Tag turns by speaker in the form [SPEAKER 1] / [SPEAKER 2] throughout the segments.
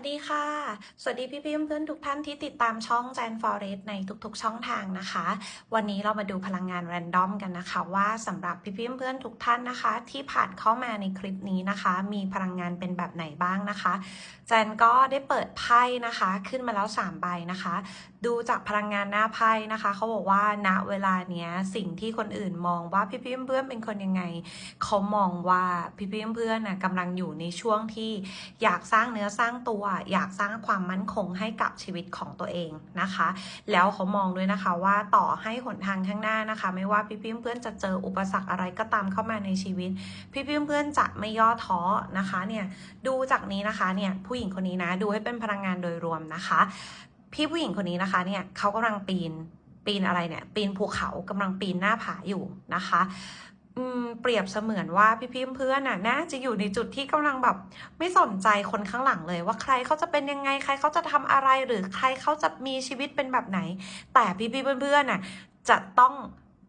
[SPEAKER 1] วัสดีค่ะ สวัสดีพี่พี่เพื่อนๆทุกท่านที่ติดตามช่อง j a n Forest ในทุกๆ ช่องทางนะคะ วันนี้เรามาดูพลังงานแรนดอมกันนะคะ ว่าสำหรับพี่พี่เพื่อนๆทุกท่านนะคะ ที่ผ่านเข้ามาในคลิปนี้นะคะ มีพลังงานเป็นแบบไหนบ้างนะคะ แจนก็ได้เปิดไพ่นะคะ ขึ้นมาแล้ว3ใบนะคะดูจากพลังงานหน้าไพ่นะคะ เขาบอกว่าณเวลาเนี้ยสิ่งที่คนอื่นมองว่าพี่พี่เพื่อนเป็นคนยังไง เขามองว่าพี่พี่เพื่อนน่ะกำลังอยู่ในช่วงที่อยากสร้างเนื้อสร้างตัว อยากสร้างความมั่นคงให้กับชีวิตของตัวเองนะคะ แล้วเขามองด้วยนะคะว่าต่อให้หนทางข้างหน้านะคะ ไม่ว่าพี่พี่เพื่อนจะเจออุปสรรคอะไรก็ตามเข้ามาในชีวิต พี่พี่เพื่อนจะไม่ย่อท้อนะคะเนี่ยดูจากนี้นะคะเนี่ยผู้หญิงคนนี้นะดูให้เป็นพลังงานโดยรวมนะคะ พี่ผู้หญิงคนนี้นะคะเนี่ยเขากำลังปีนปีนอะไรเนี่ย ปีนภูเขากำลังปีนหน้าผาอยู่นะคะเปรียบเสมือนว่าพี่พี่เพื่อนๆน่ะนะจะอยู่ในจุดที่กำลังแบบไม่สนใจคนข้างหลังเลย ว่าใครเขาจะเป็นยังไงใครเขาจะทำอะไรหรือใครเขาจะมีชีวิตเป็นแบบไหน แต่พี่พี่เพื่อนๆน่ะจะต้อง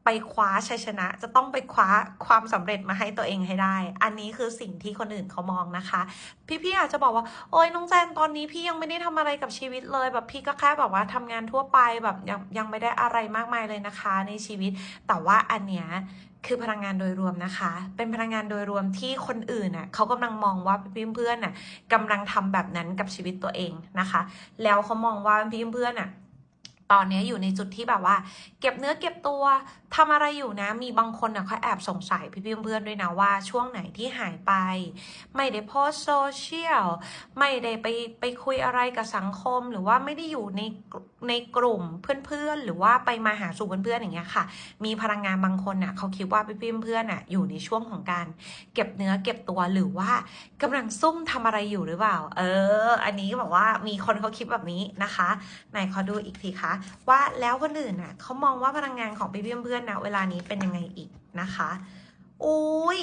[SPEAKER 1] ไปคว้าชัยชนะ จะต้องไปคว้าความสำเร็จมาให้ตัวเองให้ได้ อันนี้คือสิ่งที่คนอื่นเขามองนะคะ พี่ๆอาจจะบอกว่า โอ๊ยน้องแจนตอนนี้พี่ยังไม่ได้ทำอะไรกับชีวิตเลย แบบพี่ก็แค่แบบว่าทำงานทั่วไปแบบยังยังไม่ได้อะไรมากมายเลยนะคะ ในชีวิต แต่ว่าอันเนี้ยคือพลังงานโดยรวมนะคะ เป็นพลังงานโดยรวมที่คนอื่นน่ะเขากำลังมองว่าพี่เพื่อนๆน่ะกำลังทำแบบนั้นกับชีวิตตัวเองนะคะ แล้วเขามองว่าพี่เพื่อนน่ะ ตอนนี้อยู่ในจุดที่แบบว่า เก็บเนื้อเก็บตัวทำอะไรอยู่นะ มีบางคนน่ะเขาแอบสงสัยพี่เพื่อนๆด้วยนะว่าช่วงไหนที่หายไป ไม่ได้โพสโซเชียลไม่ได้ไปไปคุยอะไรกับสังคม หรือว่าไม่ได้อยู่ในในกลุ่มเพื่อนๆ หรือว่าไปมาหาสู่เพื่อนๆอย่างเงี้ยค่ะ มีพลังงานบางคนน่ะเขาคิดว่าพี่เพื่อนๆน่ะอยู่ในช่วงของการ เก็บเนื้อเก็บตัวหรือว่ากำลังซุ่มทำอะไรอยู่หรือเปล่า เออ อันนี้บอกว่ามีคนเขาคิดแบบนี้นะคะไหนขอดูอีกทีคะว่าแล้วคนอื่นน่ะเขามองว่าพลังงานของพี่เพื่อนๆนะเวลานี้เป็นยังไงอีกนะคะอุ้ย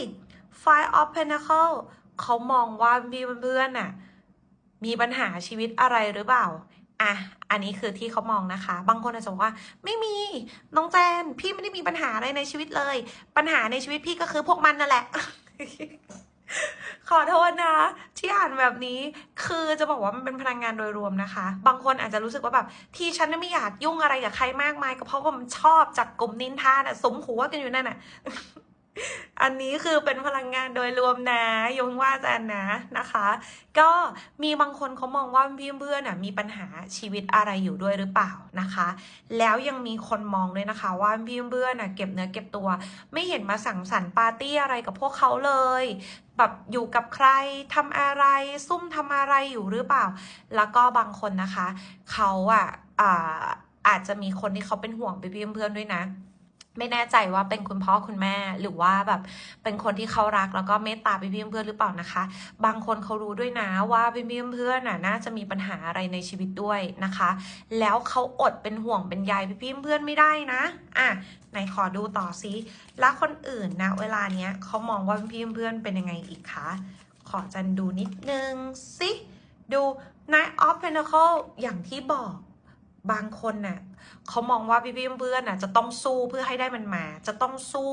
[SPEAKER 1] Five of Pentacle เขามองว่าพี่เพื่อนๆน่ะมีปัญหาชีวิตอะไรหรือเปล่าอะอันนี้คือที่เขามองนะคะ บางคนอาจจะบอกว่า ไม่มี น้องแจน พี่ไม่ได้มีปัญหาอะไรในชีวิตเลย ปัญหาในชีวิตพี่ก็คือพวกมันนั่นแหละ ขอโทษนะ ที่อ่านแบบนี้คือจะบอกว่ามันเป็นพลังงานโดยรวมนะคะ บางคนอาจจะรู้สึกว่าแบบที่ฉันไม่อยากยุ่งอะไรกับใครมากมาย ก็เพราะว่ามันชอบจับกลุ่มนินทาน่ะสมหัวกันอยู่นั่นน่ะ อันนี้คือเป็นพลังงานโดยรวมนะยงว่าจันนะนะคะ ก็มีบางคนเขามองว่าพี่เพื่อนน่ะมีปัญหาชีวิตอะไรอยู่ด้วยหรือเปล่านะคะ แล้วยังมีคนมองด้วยนะคะ ว่าพี่เพื่อนน่ะเก็บเนื้อเก็บตัว ไม่เห็นมาสั่งสรรค์ปาร์ตี้อะไรกับพวกเขาเลยแบบอยู่กับใครทำอะไร ซุ่มทำอะไรอยู่หรือเปล่า แล้วก็บางคนนะคะเขาอะอาจจะมีคนที่เขาเป็นห่วงพี่เพื่อนๆด้วยนะ ไม่แน่ใจว่าเป็นคุณพ่อคุณแม่หรือว่าแบบเป็นคนที่เขารักแล้วก็เมตตาพี่พี่เพื่อนหรือเปล่านะคะ บางคนเขารู้ด้วยนะว่าพี่พี่เพื่อนน่ะน่าจะมีปัญหาอะไรในชีวิตด้วยนะคะ แล้วเขาอดเป็นห่วงเป็นใยพี่พี่เพื่อนไม่ได้นะอะไหนขอดูต่อซิแล้วคนอื่นนะเวลาเนี้ยเขามองว่าพี่เพื่อนๆเป็นยังไงอีกคะขอจันดูนิดนึงสิดู Night of Pentacle อย่างที่บอกบางคนน่ะ เขามองว่าพี่พี่เพื่อนๆน่ะจะต้องสู้เพื่อให้ได้มันมา จะต้องสู้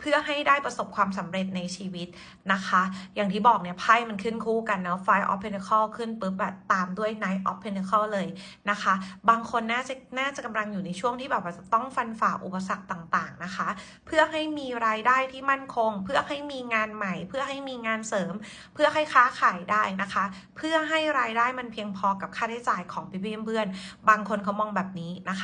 [SPEAKER 1] เพื่อให้ได้ประสบความสำเร็จในชีวิตนะคะ อย่างที่บอกเนี่ยไพ่มันขึ้นคู่กันเนาะ Five of Pentacle ขึ้นปุ๊บแบบตามด้วย Knight of Pentacle เลยนะคะ บางคนน่าจะน่าจะกำลังอยู่ในช่วงที่แบบว่าจะต้องฟันฝ่าอุปสรรคต่างๆนะคะ เพื่อให้มีรายได้ที่มั่นคง เพื่อให้มีงานใหม่ เพื่อให้มีงานเสริม เพื่อให้ค้าขายได้นะคะ เพื่อให้รายได้มันเพียงพอกับค่าใช้จ่ายของพี่เพื่อนๆบางคนเขามองแบบนี้นะคะ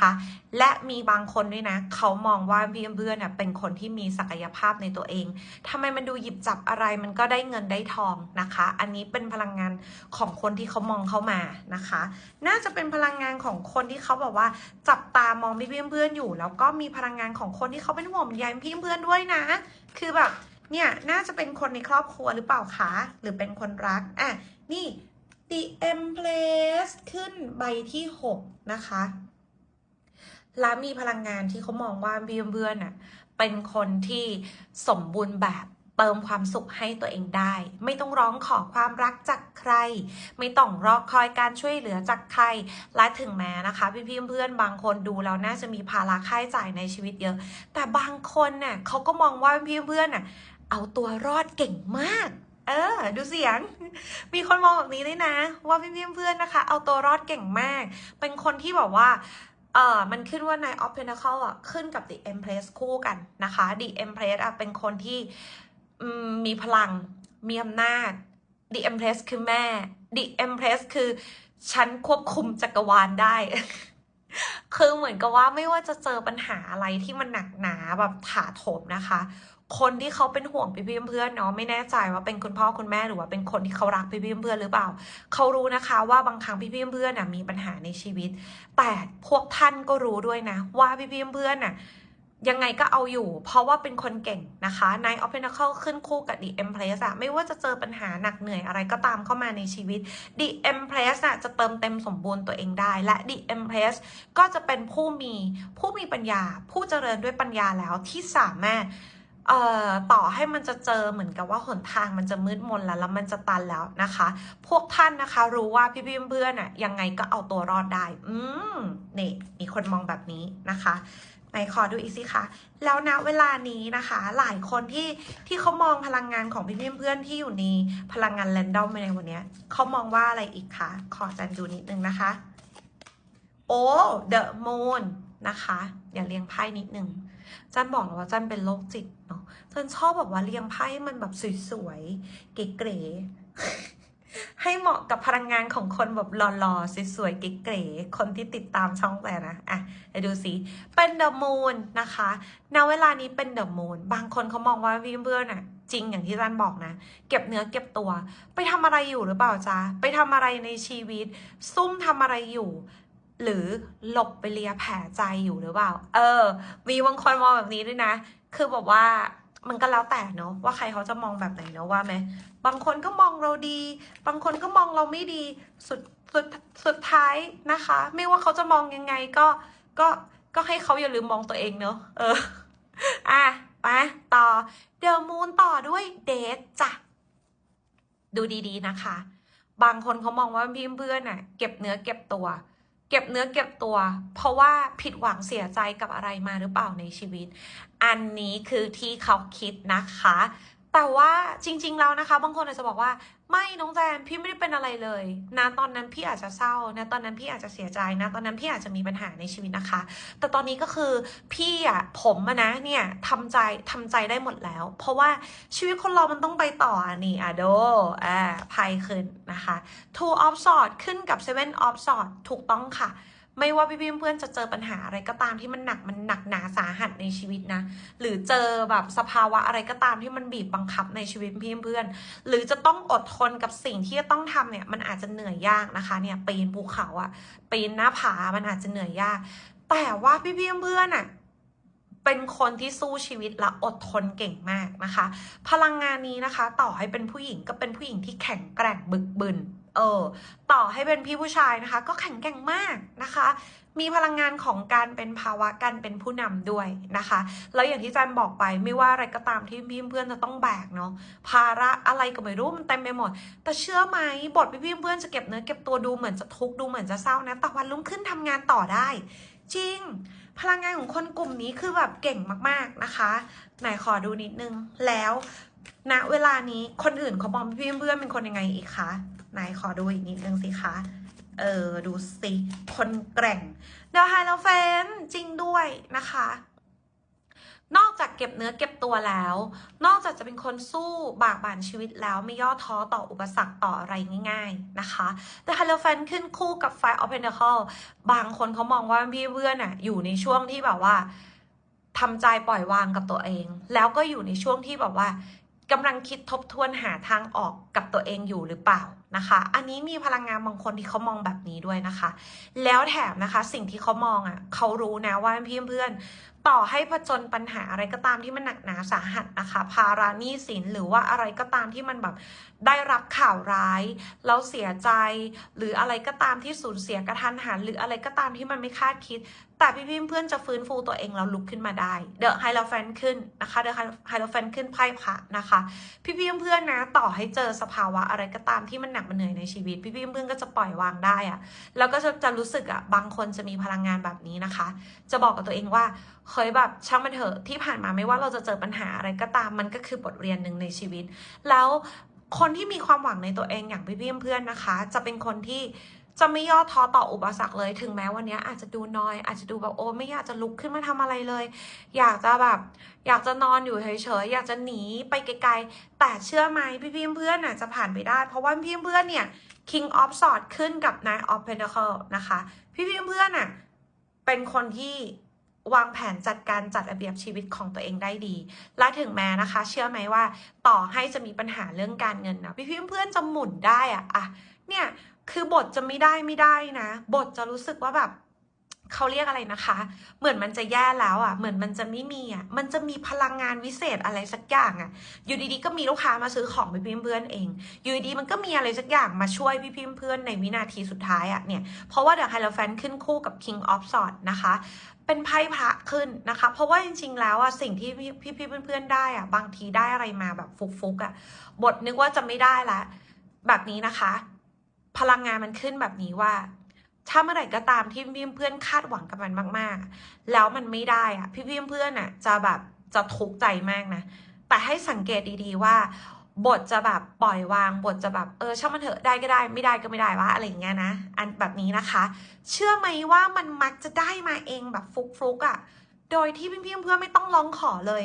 [SPEAKER 1] และมีบางคนด้วยนะ เขามองว่าพี่เพื่อนๆเน่ยเป็นคนที่มีศักยภาพในตัวเองทำไมมันดูหยิบจับอะไรมันก็ได้เงินได้ทองนะคะ อันนี้เป็นพลังงานของคนที่เขามองเข้ามานะคะ น่าจะเป็นพลังงานของคนที่เขาแบบว่า จับตามองพี่เพื่อนอยู่ แล้วก็มีพลังงานของคนที่เขาเป็นห่วงใยพี่เพื่อนด้วยนะ คือแบบเนี่ยน่าจะเป็นคนในครอบครัวหรือเปล่าคะหรือเป็นคนรักอะนี่ The Empress ขึ้นใบที่ 6 นะคะ และมีพลังงานที่เขามองว่าเพื่อนๆน่ะเป็นคนที่สมบูรณ์แบบเติมความสุขให้ตัวเองได้ ไม่ต้องร้องขอความรักจากใคร ไม่ต้องรอคอยการช่วยเหลือจากใคร และถึงแม้นะคะ พี่ๆเพื่อนๆบางคนดูแล้วน่าจะมีภาระค่าใช้จ่ายในชีวิตเยอะ แต่บางคนน่ะเขาก็มองว่าพี่เพื่อนๆน่ะเอาตัวรอดเก่งมาก เออ ดูเสียง มีคนมองแบบนี้ด้วยนะ ว่าพี่เพื่อนนะคะ เอาตัวรอดเก่งมาก เป็นคนที่แบบว่า เออมันขึ้นว่าใน of Pentacle อะขึ้นกับ The Empress คู่กันนะคะ The Empress อะเป็นคนที่มมีพลัง มีอำนาจ The Empress คือแม่ The Empress คือฉันควบคุมจักรวาลได้ คือเหมือนกับว่าไม่ว่าจะเจอปัญหาอะไรที่มันหนักหนาแบบถาโถมนะคะ คนที่เขาเป็นห่วงพี่ๆเพื่อนเนาะไม่แน่ใจว่าเป็นคุณพ่อคุณแม่หรือว่าเป็นคนที่เขารักพี่ๆเพื่อนหรือเปล่า เขารู้นะคะว่าบางครั้งพี่เพื่อนน่ะมีปัญหาในชีวิต แต่พวกท่านก็รู้ด้วยนะ ว่าพี่เพื่อนน่ะยังไงก็เอาอยู่ เพราะว่าเป็นคนเก่งนะคะใน o p e n a c l e ขึ้นคู่กับ The Empress อะไม่ว่าจะเจอปัญหาหนักเหนื่อยอะไรก็ตามเข้ามาในชีวิต The Empress อะจะเติมเต็มสมบูรณ์ตัวเองได้ และ The Empress ก็จะเป็นผู้มีผู้มีปัญญา ผู้เจริญด้วยปัญญาแล้วที่สามารถ เอ่อต่อให้มันจะเจอเหมือนกับว่าหนทางมันจะมืดมนแล้วแล้วมันจะตันแล้วนะคะ พวกท่านนะคะ รู้ว่าพี่พี่เพื่อนๆอะยังไงก็เอาตัวรอดได้ อืมนี่มีคนมองแบบนี้นะคะไหนขอดูอีกสิคะแล้วณเวลานี้นะคะ หลายคนที่ที่เขามองพลังงานของพี่พี่เพื่อนๆที่อยู่ในพลังงานแรนดอมในวันนี้เขามองว่าอะไรอีกคะขอจันดูนิดนึงนะคะ โอ้ the moon นะคะอย่าเรียงไพ่นิดนึงจันบอกเลยว่าจันเป็นโรคจิต เนาะจันชอบแบบว่าเรียงไพ่มันแบบสวยๆ เก๋ๆ ให้เหมาะกับพลังงานของคนแบบหล่อๆ สวยๆ เก๋ๆ คนที่ติดตามช่องแต่นะ อะเดี๋ยวดูสิ เป็นเดอะมูนนะคะ ณ เวลานี้เป็นเดอะมูน บางคนเขามองว่าพี่เพื่อนๆน่ะจริงอย่างที่จันบอกนะ เก็บเนื้อเก็บตัว ไปทำอะไรอยู่หรือเปล่าจ๊ะ ไปทำอะไรในชีวิต ซุ่มทำอะไรอยู่หรือหลบไปเลียแผลใจอยู่หรือเปล่า เออ มีบางคนมองแบบนี้ด้วยนะ คือแบบว่ามันก็แล้วแต่เนาะว่าใครเขาจะมองแบบไหนเนาะว่าไหมบางคนก็มองเราดี บางคนก็มองเราไม่ดีสุดสุดสุดท้ายนะคะ ไม่ว่าเขาจะมองยังไงก็ก็ก็ให้เขาอย่าลืมมองตัวเองเนาะเอออะไปต่อเดลมูนต่อด้วยเดทจ้ะดูดีๆนะคะ บางคนเขามองว่าพี่เพื่อนน่ะ เก็บเนื้อเก็บตัว เก็บเนื้อเก็บตัว เพราะว่าผิดหวังเสียใจกับอะไรมาหรือเปล่าในชีวิต อันนี้คือที่เขาคิดนะคะ แต่ว่าจริง ๆ แล้วนะคะ บางคนอาจจะบอกว่าไม่น้องแจนพี่ไม่ได้เป็นอะไรเลยนะตอนนั้นพี่อาจจะเศร้านะตอนนั้นพี่อาจจะเสียใจนะตอนนั้นพี่อาจจะมีปัญหาในชีวิตนะคะ แต่ตอนนี้ก็คือพี่อะผมอะนะเนี่ยทำใจทำใจได้หมดแล้ว เพราะว่าชีวิตคนเรามันต้องไปต่ออะนี่อะโดอ่าไพ่ขึ้นนะคะ two of swords ขึ้นกับ seven of swords ถูกต้องค่ะ ไม่ว่าพี่ๆเพื่อนจะเจอปัญหาอะไรก็ตามที่มันหนักมันหนักหนาสาหัสในชีวิตนะ หรือเจอแบบสภาวะอะไรก็ตามที่มันบีบบังคับในชีวิตพี่เพื่อน หรือจะต้องอดทนกับสิ่งที่จะต้องทำเนี่ยมันอาจจะเหนื่อยยากนะคะเนี่ยปีนภูเขาอะปีนหน้าผามันอาจจะเหนื่อยยาก แต่ว่าพี่ๆเพื่อนอะ เป็นคนที่สู้ชีวิตและอดทนเก่งมากนะคะ พลังงานนี้นะคะ ต่อให้เป็นผู้หญิงก็เป็นผู้หญิงที่แข็งแกร่งบึกบึนเออต่อให้เป็นพี่ผู้ชายนะคะ ก็แข็งแกร่งมากนะคะ มีพลังงานของการเป็นภาวะการเป็นผู้นำด้วยนะคะแล้วอย่างที่จันบอกไปไม่ว่าอะไรก็ตามที่พี่เพื่อนจะต้องแบกเนาะภาระอะไรก็ไม่รู้มันเต็มไปหมด แต่เชื่อไหมบทพี่เพื่อนจะเก็บเนื้อเก็บตัวดูเหมือนจะทุกข์ดูเหมือนจะเศร้านะแต่วันรุ่งขึ้นทำงานต่อได้ จริง พลังงานของคนกลุ่มนี้คือแบบเก่งมากๆนะคะไหนขอดูนิดนึงแล้วณเวลานี้คนอื่นเขามองพี่เพื่อนเป็นคนยังไงอีกคะไหนขอดูอีกนิดนึงสิคะเออดูสิคนแกร่งเดอะไฮโลเฟนจริงด้วยนะคะ นอกจากเก็บเนื้อเก็บตัวแล้ว นอกจากจะเป็นคนสู้บากบั่นชีวิตแล้วไม่ย่อท้อต่ออุปสรรคต่ออะไรง่าย ๆนะคะ แต่ฮัลโลแฟนขึ้นคู่กับไฟออฟเพนเ c ค e บางคนเขามองว่าพี่เพื่อนอะอยู่ในช่วงที่แบบว่าทำใจปล่อยวางกับตัวเอง แล้วก็อยู่ในช่วงที่แบบว่ากำลังคิดทบทวนหาทางออกกับตัวเองอยู่หรือเปล่า นะคะ อันนี้มีพลังงานบางคนที่เขามองแบบนี้ด้วยนะคะ แล้วแถมนะคะสิ่งที่เขามองอะ่ะเขารู้นะว่าพี่เพื่อนๆต่อให้ผจญปัญหาอะไรก็ตามที่มันหนักหนาสาหัสนะคะ ภารานี้สินหรือว่าอะไรก็ตามที่มันแบบได้รับข่าวร้ายแล้วเสียใจ หรืออะไรก็ตามที่สูญเสียกระทันหันหรืออะไรก็ตามที่มันไม่คาดคิด แต่พี่ๆเพื่อนจะฟื้นฟูตัวเองแล้วลุกขึ้นมาได้เดอะไฮโลแฟนขึ้นนะคะเดอะไฮโลแฟนขึ้นไพ่พระนะคะ พี่ๆเพื่อนๆนะต่อให้เจอสภาวะอะไรก็ตามที่มันหนักมันเหนื่อยในชีวิต พี่ๆเพื่อนก็จะปล่อยวางได้อะแล้วก็จะจะรู้สึกอะบางคนจะมีพลังงานแบบนี้นะคะ จะบอกกับตัวเองว่าเฮ้ยแบบช่างมันเถอะที่ผ่านมาไม่ว่าเราจะเจอปัญหาอะไรก็ตามมันก็คือบทเรียนหนึ่งในชีวิต แล้วคนที่มีความหวังในตัวเองอย่างพี่ๆเพื่อนนะคะ จะเป็นคนที่ จะไม่ย่อท้อต่ออุปสรรคเลยถึงแม้วันนี้อาจจะดูน้อย อาจจะดูแบบโอ้ไม่อยากจะลุกขึ้นมาทำอะไรเลย อยากจะแบบ อยากจะนอนอยู่เฉยๆอยากจะหนีไปไกลๆ แต่เชื่อไหมพี่เพื่อนๆน่ะจะผ่านไปได้ เพราะว่าพี่เพื่อนเนี่ย King of Swords ขึ้นกับ Knight of Pentacle นะคะ พี่ๆเพื่อนๆน่ะเป็นคนที่วางแผนจัดการจัดระเบียบชีวิตของตัวเองได้ดี และถึงแม้นะคะ เชื่อไหมว่า ต่อให้จะมีปัญหาเรื่องการเงินนะพี่ๆเพื่อนๆจะหมุนได้อะอะเนี่ย คือบทจะไม่ได้ไม่ได้นะ บทจะรู้สึกว่าแบบเขาเรียกอะไรนะคะ เหมือนมันจะแย่แล้วอะ เหมือนมันจะไม่มีอะ มันจะมีพลังงานวิเศษอะไรสักอย่างอะ อยู่ดีๆก็มีลูกค้ามาซื้อของไปพี่เพื่อนเอง อยู่ดีๆมันก็มีอะไรสักอย่างมาช่วยพี่เพื่อนในวินาทีสุดท้ายอะเนี่ย เพราะว่าเดอะไฮโลแฟนขึ้นคู่กับ King of Swords นะคะ เป็นไพ่พระขึ้นนะคะ เพราะว่าจริงๆแล้วอะสิ่งที่พี่พี่เพื่อนๆได้อะ บางทีได้อะไรมาแบบฟุกๆอะ บทนึกว่าจะไม่ได้ละ แบบนี้นะคะ พลังงานมันขึ้นแบบนี้ว่า ถ้าเมื่อไหร่ก็ตามที่พี่เพื่อนคาดหวังกับมันมาก ๆ แล้วมันไม่ได้อะพี่เพื่อนๆอะจะแบบจะทุกข์ใจมากนะ แต่ให้สังเกตดีๆว่า บทจะแบบปล่อยวาง บทจะแบบเออช่างมันเถอะได้ก็ได้ ไม่ได้ก็ไม่ได้วะอะไรอย่างเงี้ยนะอันแบบนี้นะคะ เชื่อไหมว่ามันมักจะได้มาเองแบบฟุกๆอะโดยที่พี่เพื่อนไม่ต้องร้องขอเลย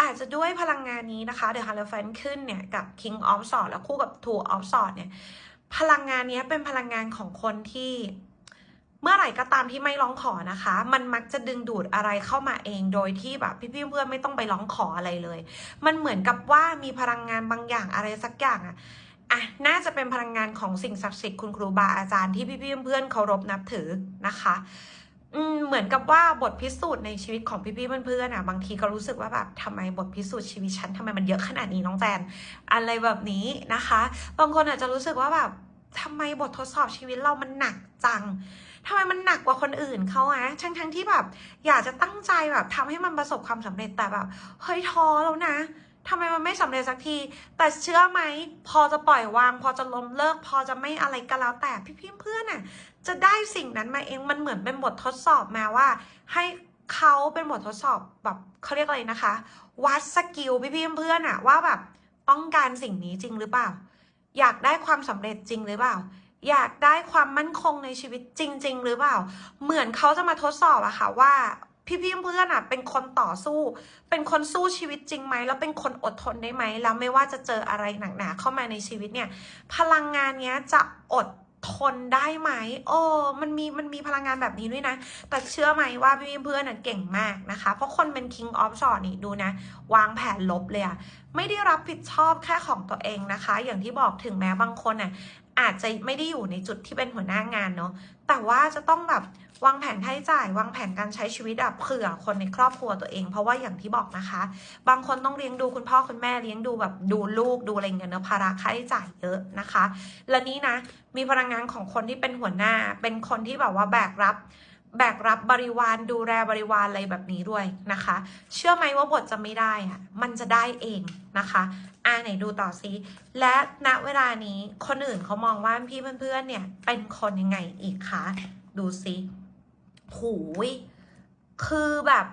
[SPEAKER 1] อาจจะด้วยพลังงานนี้นะคะ The Hierophant ขึ้นเนี่ย กับ King of s w o r d แล้วคู่กับ Two of s w o r d เนี่ย พลังงานนี้เป็นพลังงานของคนที่เมื่อไหร่ก็ตามที่ไม่ร้องขอนะคะ มันมักจะดึงดูดอะไรเข้ามาเองโดยที่แบบพี่ๆเพื่อนไม่ต้องไปร้องขออะไรเลย มันเหมือนกับว่ามีพลังงานบางอย่างอะไรสักอย่างอะอะน่าจะเป็นพลังงานของสิ่งศักดิ์สิทธิ์คุณครูบาอาจารย์ที่พี่ๆเพื่อนเคารพนับถือนะคะ อืมเหมือนกับว่าบทพิสูจน์ในชีวิตของพี่ๆเพื่อนๆอะ บางทีก็รู้สึกว่าแบบทำไมบทพิสูจน์ชีวิตฉันทำไมมันเยอะขนาดนี้น้องแจนอะไรแบบนี้นะคะ บางคนอาจจะรู้สึกว่าแบบทำไมบททดสอบชีวิตเรามันหนักจังทำไมมันหนักกว่าคนอื่นเขาอะทั้งทั้งที่แบบ อยากจะตั้งใจแบบทำให้มันประสบความสำเร็จแต่แบบเฮ้ยท้อแล้วนะทำไมมันไม่สำเร็จสักที แต่เชื่อไหม พอจะปล่อยวาง พอจะล้มเลิก พอจะไม่อะไรก็แล้วแต่พี่ๆเพื่อนๆน่ะ จะได้สิ่งนั้นมาเองมันเหมือนเป็นบททดสอบมาว่า ให้เขาเป็นบททดสอบแบบเขาเรียกอะไรนะคะ วัดสกิลพี่ๆเพื่อนๆอะว่าแบบต้องการสิ่งนี้จริงหรือเปล่า อยากได้ความสำเร็จจริงหรือเปล่า อยากได้ความมั่นคงในชีวิตจริง ๆ หรือเปล่า เหมือนเขาจะมาทดสอบอะค่ะว่าพี่ๆเพื่อนอะเป็นคนต่อสู้ เป็นคนสู้ชีวิตจริงไหมแล้วเป็นคนอดทนได้ไหมแล้วไม่ว่าจะเจออะไรหนักหนาเข้ามาในชีวิตเนี่ย พลังงานเนี้ยจะอด ทนได้ไหมโอ้มันมีมันมีพลังงานแบบนี้ด้วยนะ แต่เชื่อไหมว่าพี่เพื่อนเก่งมากนะคะ เพราะคนเป็น king of short นี่ดูนะ วางแผนลบเลยอะไม่ได้รับผิดชอบแค่ของตัวเองนะคะ อย่างที่บอกถึงแม้บางคนน่ะอาจจะไม่ได้อยู่ในจุดที่เป็นหัวหน้างานเนาะแต่ว่าจะต้องแบบ วางแผนค่าใช้จ่าย วางแผนการใช้ชีวิตอะเผื่อคนในครอบครัวตัวเอง เพราะว่าอย่างที่บอกนะคะ บางคนต้องเลี้ยงดูคุณพ่อคุณแม่เลี้ยงดูแบบดูลูกดูอะไรเงี้ยเนอะภาระค่าใช้จ่ายเยอะนะคะ และนี้นะมีพลังงานของคนที่เป็นหัวหน้า เป็นคนที่แบบว่าแบกรับแบกรับบริวารดูแลบริวารอะไรแบบนี้ด้วยนะคะ เชื่อไหมว่าบทจะไม่ได้อะมันจะได้เองนะคะอ่าไหนดูต่อซิและณเวลานี้คนอื่นเขามองว่าพี่เพื่อนๆเนี่ยเป็นคนยังไงอีกคะดูซิ หูยคือแบบ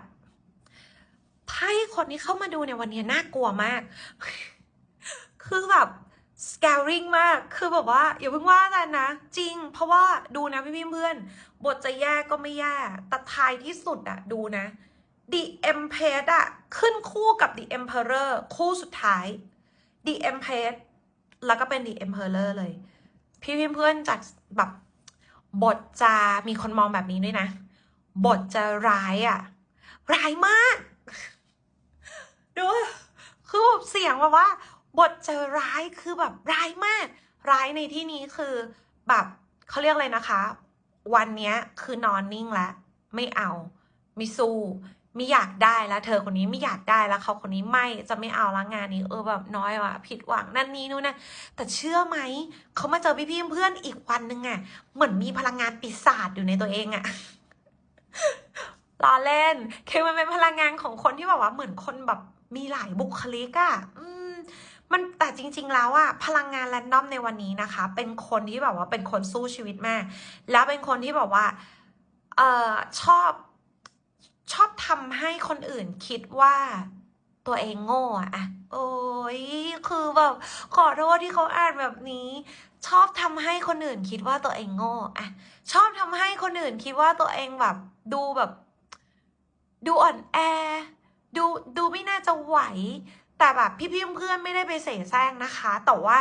[SPEAKER 1] ไพ่คนที่เข้ามาดูในวันนี้น่ากลัวมาก คือแบบ scaring มาก คือแบบว่าอย่าเพิ่งว่ากันนะ จริง เพราะว่าดูนะพี่เพื่อน บทจะแย่ก็ไม่แย่แต่ท้ายที่สุดอะดูนะ The Empress อะขึ้นคู่กับ The Emperor คู่สุดท้าย The Empress แล้วก็เป็น The Emperor เลย พี่เพื่อนจากแบบบทจะมีคนมองแบบนี้ด้วยนะ บทจะร้ายอะร้ายมากดูคือแบบเสียงแบบว่า บทจะร้ายคือแบบร้ายมาก ร้ายในที่นี้คือแบบเขาเรียกอะไรนะคะ วันเนี้ยคือนอนนิ่งแล้วไม่เอาไม่สู้ไม่อยากได้แล้ว เธอคนนี้ไม่อยากได้แล้วเขาคนนี้ไม่จะไม่เอาล้วงานนี้ เออแบบน้อยว่ะผิดหวังนั่นนี่นู่นนะแต่เชื่อไหมเขามาเจอพี่ๆเพื่อนอีกวันนึงอะเหมือนมีพลังงานปีศาจอยู่ในตัวเองอะ ล้อเล่น คือมันเป็นพลังงานของคนที่แบบว่าเหมือนคนแบบมีหลายบุคลิกอะอืมมันแต่จริง ๆ แล้วอะพลังงานแรนดอมในวันนี้นะคะ เป็นคนที่แบบว่าเป็นคนสู้ชีวิตมาก แล้วเป็นคนที่แบบว่าเออชอบชอบทำให้คนอื่นคิดว่าตัวเองโง่อะโอ้ยคือแบบขอโทษที่เขาอ่านแบบนี้ ชอบทำให้คนอื่นคิดว่าตัวเองโง่อะชอบทำให้คนอื่นคิดว่าตัวเองแบบ ดูแบบ ดูอ่อนแอ ดูดูไม่น่าจะไหว แต่แบบพี่ๆเพื่อนไม่ได้ไปเสแสร้งนะคะ แต่ว่า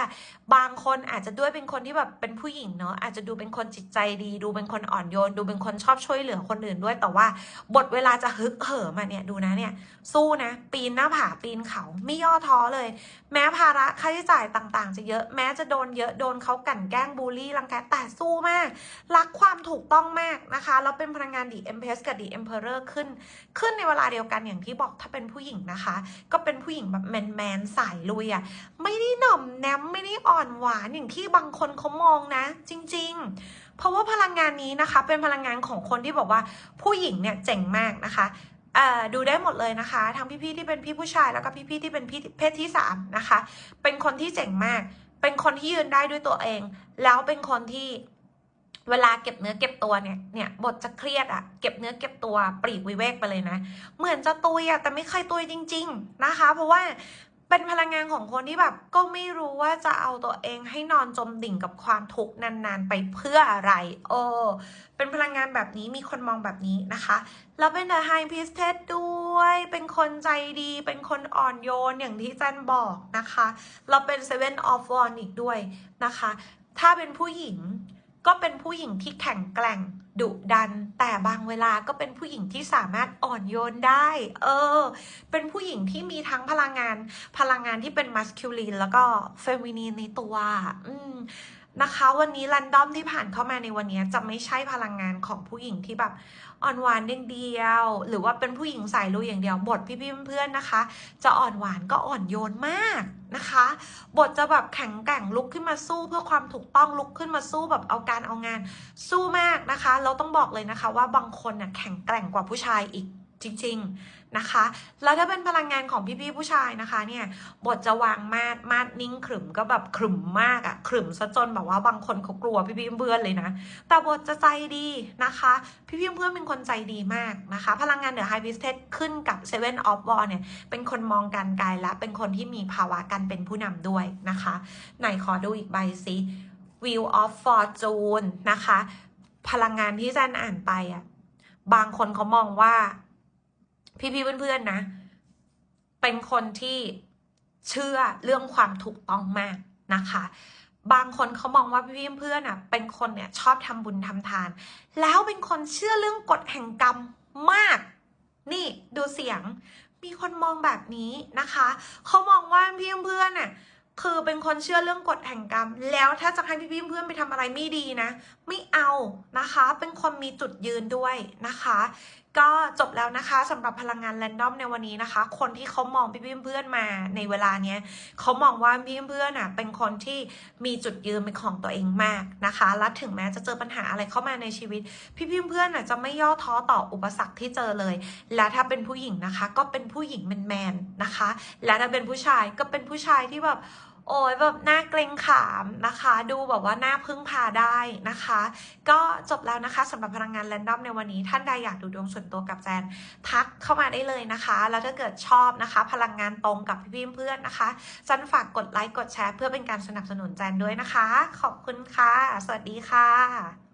[SPEAKER 1] บางคนอาจจะด้วยเป็นคนที่แบบเป็นผู้หญิงเนาะอาจจะดูเป็นคนจิตใจดี ดูเป็นคนอ่อนโยน ดูเป็นคนชอบช่วยเหลือคนอื่นด้วย แต่ว่าบทเวลาจะฮึกเหิมอะเนี่ยดูนะเนี่ย สู้นะ ปีนหน้าผาปีนเขาไม่ย่อท้อเลย แม้ภาระค่าใช้จ่ายต่างๆ จะเยอะแม้จะโดนเยอะโดนเขากั่นแกล้งบูลลี่รังแกแต่สู้มาก รักความถูกต้องมากนะคะแล้วเป็นพลังงานดีเอ็มเพสกับดีเอ็มเพอเรอร์ขึ้น ขึ้นในเวลาเดียวกันอย่างที่บอกถ้าเป็นผู้หญิงนะคะ ก็เป็นผู้หญิงแบบแมนแมนสายลุยอะ่ะไม่ได้หน่อมแนมไม่ได้อ่อนหวานอย่างที่บางคนเขามองนะ จริง ๆ เพราะว่าพลังงานนี้นะคะ เป็นพลังงานของคนที่บอกว่าผู้หญิงเนี่ยเจ๋งมากนะคะดูได้หมดเลยนะคะ ทั้งพี่ๆที่เป็นพี่ผู้ชายแล้วก็พี่ๆที่เป็นพี่เพศที่สามนะคะ เป็นคนที่เจ๋งมาก เป็นคนที่ยืนได้ด้วยตัวเอง แล้วเป็นคนที่ เวลาเก็บเนื้อเก็บตัวเนี่ยเนี่ยบทจะเครียดอะเก็บเนื้อเก็บตัวปลีกวิเวกไปเลยนะ เหมือนจะตุยอะแต่ไม่เคยตุยจริง ๆนะคะ เพราะว่าเป็นพลังงานของคนที่แบบก็ไม่รู้ว่าจะเอาตัวเองให้นอนจมดิ่งกับความทุกข์นานๆ ไปเพื่ออะไร โอ้เป็นพลังงานแบบนี้มีคนมองแบบนี้นะคะ แล้วเป็น The High Priestess ด้วย เป็นคนใจดี เป็นคนอ่อนโยนอย่างที่จันบอกนะคะ เราเป็น Seven of Wands อีกด้วยนะคะ ถ้าเป็นผู้หญิง ก็เป็นผู้หญิงที่แข็งแกร่งดุดัน แต่บางเวลาก็เป็นผู้หญิงที่สามารถอ่อนโยนได้ เออ เป็นผู้หญิงที่มีทั้งพลังงาน พลังงานที่เป็นมัสคิวลีนแล้วก็เฟมินีนในตัว อืม นะคะวันนี้รันดอมที่ผ่านเข้ามาในวันนี้จะไม่ใช่พลังงานของผู้หญิงที่แบบอ่อนหวานเดียว หรือว่าเป็นผู้หญิงสายลุยอย่างเดียวบทพี่ๆเพื่อนๆนะคะ จะอ่อนหวานก็อ่อนโยนมากนะคะ บทจะแบบแข็งแกร่งลุกขึ้นมาสู้เพื่อความถูกต้องลุกขึ้นมาสู้แบบเอาการเอางาน สู้มากนะคะ เราต้องบอกเลยนะคะ ว่าบางคนน่ะแข็งแกร่งกว่าผู้ชายอีก จริงๆนะคะ แล้วถ้าเป็นพลังงานของพี่ๆผู้ชายนะคะเนี่ย บทจะวางมาดมาดนิ่งขรึมก็แบบขรึมมากอะขรึมซะจนแบบว่าบางคนเขากลัวพี่ๆเพื่อนเลยนะ แต่บทจะใจดีนะคะ พี่ๆเพื่อนเป็นคนใจดีมากนะคะ พลังงานเหนือไฮพิสเทสขึ้นกับ Seven of w a r เนี่ย เป็นคนมองการไกลและเป็นคนที่มีภาวะการเป็นผู้นำด้วยนะคะ ไหนขอดูอีกใบสิ Wheel of Fortune นะคะ พลังงานที่แจนอ่านไปอะบางคนเขามองว่า พี่ๆเพื่อนๆนะ เป็นคนที่เชื่อเรื่องความถูกต้องมากนะคะ บางคนเขามองว่าพี่ๆเพื่อนๆอะ เป็นคนเนี่ยชอบทำบุญทำทาน แล้วเป็นคนเชื่อเรื่องกฎแห่งกรรมมาก นี่ดูเสียง มีคนมองแบบนี้นะคะเขามองว่าพี่เพื่อนๆน่ะคือเป็นคนเชื่อเรื่องกฎแห่งกรรม แล้วถ้าจะให้พี่เพื่อนๆไปทำอะไรไม่ดีนะ ไม่เอานะคะ เป็นคนมีจุดยืนด้วยนะคะ ก็จบแล้วนะคะสำหรับพลังงานแรนดอมในวันนี้นะคะ คนที่เขามองพี่เพื่อนมาในเวลาเนี้ยเขามองว่าพี่เพื่อนๆน่ะเป็นคนที่มีจุดยืนเป็นของตัวเองมากนะคะและถึงแม้จะเจอปัญหาอะไรเข้ามาในชีวิต พี่เพื่อนๆน่ะจะไม่ย่อท้อต่ออุปสรรคที่เจอเลย และถ้าเป็นผู้หญิงนะคะ ก็เป็นผู้หญิงแมนๆนะคะ และถ้าเป็นผู้ชายก็เป็นผู้ชายที่แบบ โอ้ยแบบหน้าเกรงขามนะคะ ดูแบบว่าหน้าพึ่งพาได้นะคะ ก็จบแล้วนะคะสำหรับพลังงานแรนดอมในวันนี้ ท่านใดอยากดูดวงส่วนตัวกับแจนทักเข้ามาได้เลยนะคะ แล้วถ้าเกิดชอบนะคะ พลังงานตรงกับพี่เพื่อนนะคะจันฝากกดไลค์กดแชร์เพื่อเป็นการสนับสนุนแจนด้วยนะคะ ขอบคุณค่ะ สวัสดีค่ะ